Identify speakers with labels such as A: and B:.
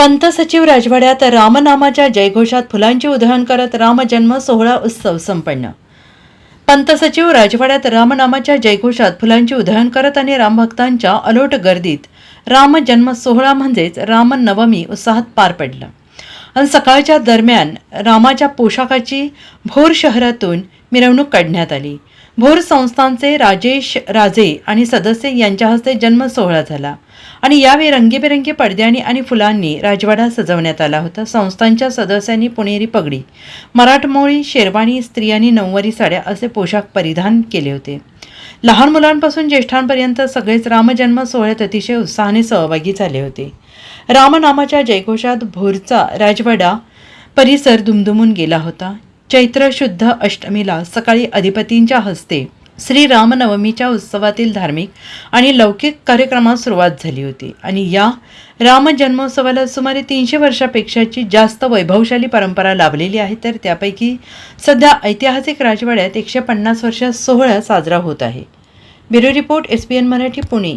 A: पंत सचिव राजवाड्यात रामनामाच्या जयघोषात फुलांची उधळण करत रामजन्म सोहळा उत्सव संपन्न. पंत सचिव राजवाड्यात रामनामाच्या जयघोषात फुलांची उधळण करत आणि रामभक्तांच्या अलोट गर्दीत रामजन्म सोहळा म्हणजेच रामनवमी उत्साहात पार पडला. आणि सकाळच्या दरम्यान रामाच्या पोशाखाची भोर शहरातून मिरवणूक काढण्यात आली. भोर संस्थांचे राजेश राजे आणि सदस्य यांच्या हस्ते जन्म सोहळा झाला. आणि यावेळी रंगीबेरंगी पडद्यांनी आणि फुलांनी राजवाडा सजवण्यात आला होता. संस्थांच्या सदस्यांनी पुणेरी पगडी मराठमोळी शेरवानी स्त्रियांनी नऊवारी साड्या असे पोशाख परिधान केले होते. लहान मुलांपासून ज्येष्ठांपर्यंत सगळेच रामजन्म सोहळ्यात अतिशय उत्साहाने सहभागी झाले होते. रामनामाच्या जयघोषात भोरचा राजवाडा परिसर दुमदुमून गेला होता. चैत्र शुद्ध अष्टमीला सकाळी अधिपतींच्या हस्ते श्री रामनवमीच्या उत्सवातील धार्मिक आणि लौकिक कार्यक्रमात सुरुवात झाली होती. आणि या राम जन्मोत्सवाला सुमारे तीनशे वर्षापेक्षाची जास्त वैभवशाली परंपरा लाभलेली आहे तर त्यापैकी सध्या ऐतिहासिक राजवाड्यात एकशे पन्नास वर्ष सोहळा साजरा होत आहे. Bureau report S P N Marathi Pune.